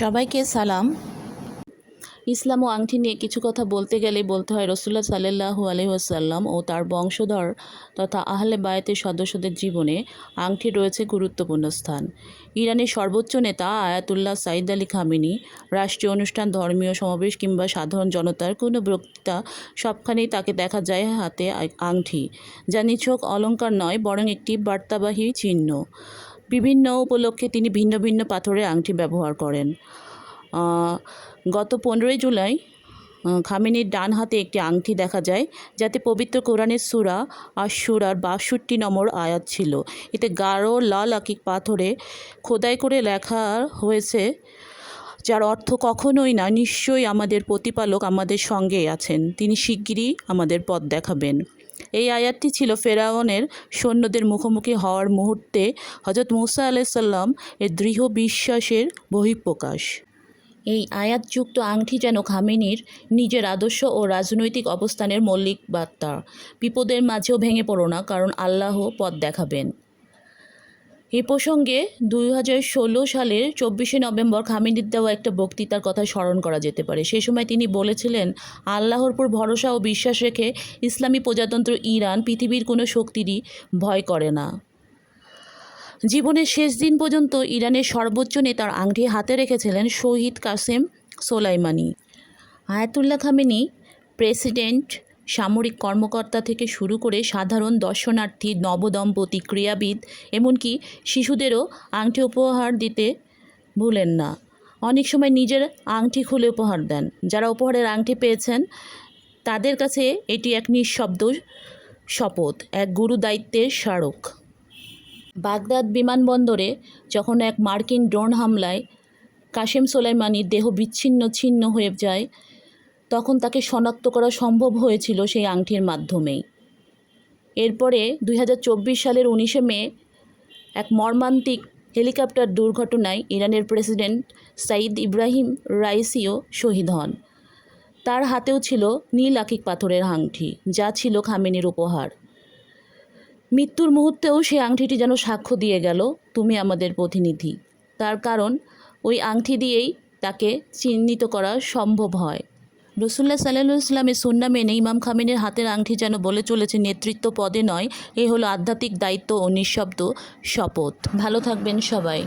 সবাইকে সালাম। ইসলাম ও আংটি নিয়ে কিছু কথা বলতে গেলে বলতে হয় রসুল্লাহ সাল্লাহু আলহিহাসাল্লাম ও তার বংশধর তথা আহলে বায়াতের সদস্যদের জীবনে আংটি রয়েছে গুরুত্বপূর্ণ স্থান। ইরানের সর্বোচ্চ নেতা আয়াতুল্লাহ সাইদ আলী খামিনি, রাষ্ট্রীয় অনুষ্ঠান, ধর্মীয় সমাবেশ কিংবা সাধারণ জনতার কোনো বক্তৃতা সবখানেই তাকে দেখা যায় হাতে আংটি। যা নিছক অলঙ্কার নয়, বরং একটি বার্তাবাহী চিহ্ন। বিভিন্ন উপলক্ষে তিনি ভিন্ন ভিন্ন পাথরের আংটি ব্যবহার করেন। গত পনেরোই জুলাই খামেনির ডান হাতে একটি আংটি দেখা যায়, যাতে পবিত্র কোরআনের সুরা আর সুরার বাষট্টি নম্বর আয়াত ছিল। এতে গাঢ়, লাল আকিক পাথরে খোদাই করে লেখা হয়েছে, যার অর্থ কখনোই না, নিশ্চয়ই আমাদের প্রতিপালক আমাদের সঙ্গে আছেন। তিনি শিগগিরই আমাদের পথ দেখাবেন। এই আয়াতটি ছিল ফেরাউনের সৈন্যদের মুখোমুখি হওয়ার মুহূর্তে হজরত মুসা আলাইসাল্লাম এর দৃঢ় বিশ্বাসের বহিঃপ্রকাশ। এই আয়াতযুক্ত আংটি যেন খামেনির নিজের আদর্শ ও রাজনৈতিক অবস্থানের মৌলিক বার্তা। বিপদের মাঝেও ভেঙে পড়ো না, কারণ আল্লাহ পথ দেখাবেন। এ প্রসঙ্গে দুই হাজার ষোলো সালের চব্বিশে নভেম্বর খামেনির দেওয়া একটা বক্তৃতার কথা স্মরণ করা যেতে পারে। সে সময় তিনি বলেছিলেন, আল্লাহর উপর ভরসা ও বিশ্বাস রেখে ইসলামী প্রজাতন্ত্র ইরান পৃথিবীর কোনো শক্তিরই ভয় করে না। জীবনের শেষ দিন পর্যন্ত ইরানের সর্বোচ্চ নেতার আংটি হাতে রেখেছিলেন শহীদ Qasem Soleimani. Ayatollah Khamenei, president সামরিক কর্মকর্তা থেকে শুরু করে সাধারণ দর্শনার্থী, নবদম্পতি, ক্রীড়াবিদ, এমনকি শিশুদেরও আংটি উপহার দিতে ভুলেন না। অনেক সময় নিজের আংটি খুলে উপহার দেন। যারা উপহারের আংটি পেয়েছেন, তাদের কাছে এটি এক নিঃশব্দ শপথ, এক গুরু দায়িত্বের স্মারক। বাগদাদ বিমানবন্দরে যখন এক মার্কিন ড্রোন হামলায় কাশেম সোলাইমানির দেহ বিচ্ছিন্ন ছিন্ন হয়ে যায় তখন তাকে শনাক্ত করা সম্ভব হয়েছিল সেই আংটির মাধ্যমেই। এরপরে দুই হাজার চব্বিশ সালের উনিশে মে এক মর্মান্তিক হেলিকপ্টার দুর্ঘটনায় ইরানের প্রেসিডেন্ট সাইদ ইব্রাহিম রাইসিও শহীদ হন। তার হাতেও ছিল নীল আকিক পাথরের আংটি, যা ছিল খামেনির উপহার। মৃত্যুর মুহূর্তেও সেই আংটিটি যেন সাক্ষ্য দিয়ে গেল, তুমি আমাদের প্রতিনিধি। তার কারণ, ওই আংটি দিয়েই তাকে চিহ্নিত করা সম্ভব হয়। রসুল্লাহ সাল্লাহ ইসলামের সুন্না মেনে ইমাম খামেনের হাতের আংটি যেন বলে চলেছে, নেতৃত্ব পদে নয়। এ হলো আধ্যাত্মিক দায়িত্ব ও নিঃশব্দ শপথ। ভালো থাকবেন সবাই।